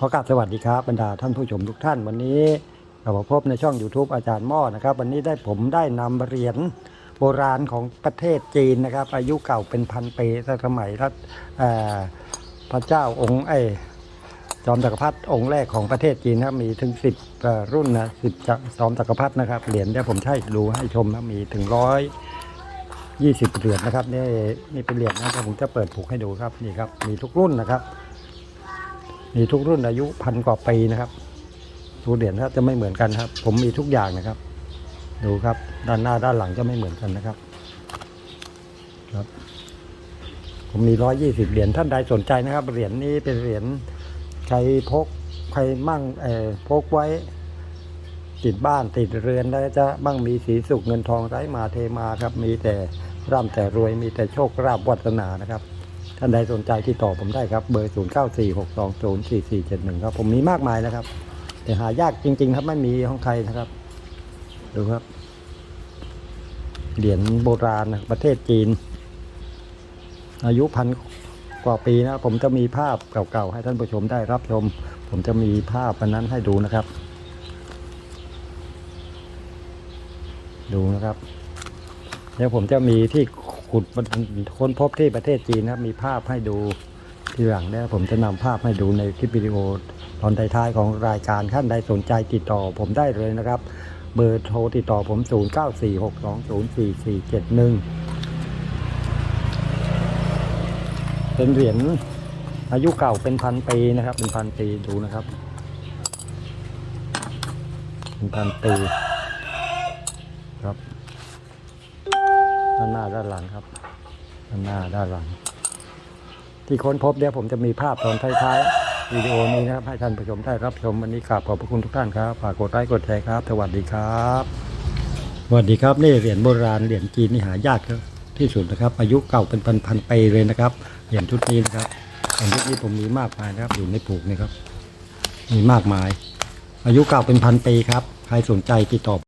ขอกราบสวัสดีครับบรรดาท่านผู้ชมทุกท่านวันนี้เราพบในช่อง YouTube อาจารย์หม้อนะครับ วันนี้ได้ผมได้นำเหรียญโบราณของประเทศจีนนะครับ อายุเก่าเป็นพันปีสมัยรัชพระเจ้าองค์ไอจอมจักรพรรดิองค์แรกของประเทศจีนนะครับมีถึงสิบรุ่นนะสิบจอมจักรพรรดินะครับเหรียญเดี๋ยวผมใช้ดูให้ชมนะมีถึงร้อยยี่สิบเหรียญนะครับนี่นี่เป็นเหรียญนะเดี๋ยวผมจะเปิดผูกให้ดูครับนี่ครับมีทุกรุ่นนะครับ มีทุกรุ่นอายุพันกว่าปีนะครับทุเหรียญครับจะไม่เหมือนกันครับ ผมมีทุกอย่างนะครับ ดูครับ ด้านหน้าด้านหลังจะไม่เหมือนกันนะครับครับ ผมมีร้อยยี่สิบเหรียญท่านใดสนใจนะครับเหรียญนี้เป็นเหรียญใครพกใครมั่งเออพกไว้ติดบ้านติดเรือนแล้วจะมั่งมีสีสุขเงินทองไร้มาเทมาครับ มีแต่ร่ำแต่รวยมีแต่โชคลาภวัฒนานะครับ ท่านใดสนใจที่ต่อผมได้ครับ เบอร์ 0 9 4 6 2 0 4 4 7 1 ครับ ผมมีมากมายนะครับ แต่หายากจริง ๆ ครับไม่มีของใครนะครับ ดูครับ เหรียญโบราณนะประเทศจีน อายุพันกว่าปีนะผมจะมีภาพเก่าๆให้ท่านผู้ชมได้รับชม ผมจะมีภาพอันนั้นให้ดูนะครับ ดูนะครับเดี๋ยวผมจะมีที่ ขุดค้นพบที่ประเทศจีนนะครับมีภาพให้ดูทีหลังเนี่ยผมจะนำภาพให้ดูในคลิปวิดีโอตอนท้ายๆของรายการท่านใดสนใจติดต่อผมได้เลยนะครับ เบอร์โทรติดต่อผม 0 9 4 6 2 0 4 4 7 1 เป็นเหรียญอายุเก่าเป็นพันปีนะครับ เป็นพันปีดูนะครับ เป็นพันปีครับ ด้านหน้าด้านหลังครับ ด้านหน้าด้านหลัง ที่ค้นพบเดี๋ยวผมจะมีภาพตอนท้ายๆวิดีโอนี้นะครับ ให้ท่านผู้ชมได้รับชมวันนี้กราบขอบพระคุณทุกท่านครับฝากกดไลค์กดแชร์ครับ สวัสดีครับสวัสดีครับนี่เหรียญโบราณเหรียญจีนนี่หายากครับที่สุดนะครับ อายุเก่าเป็นพันพันๆปีเลยนะครับเหรียญชุดนี้นะครับเหรียญชุดนี้ผมมีมากมายนะครับ อยู่ในผูกนี่ครับมีมากมาย อายุเก่าเป็นพันปีครับ ใครสนใจติดต่อ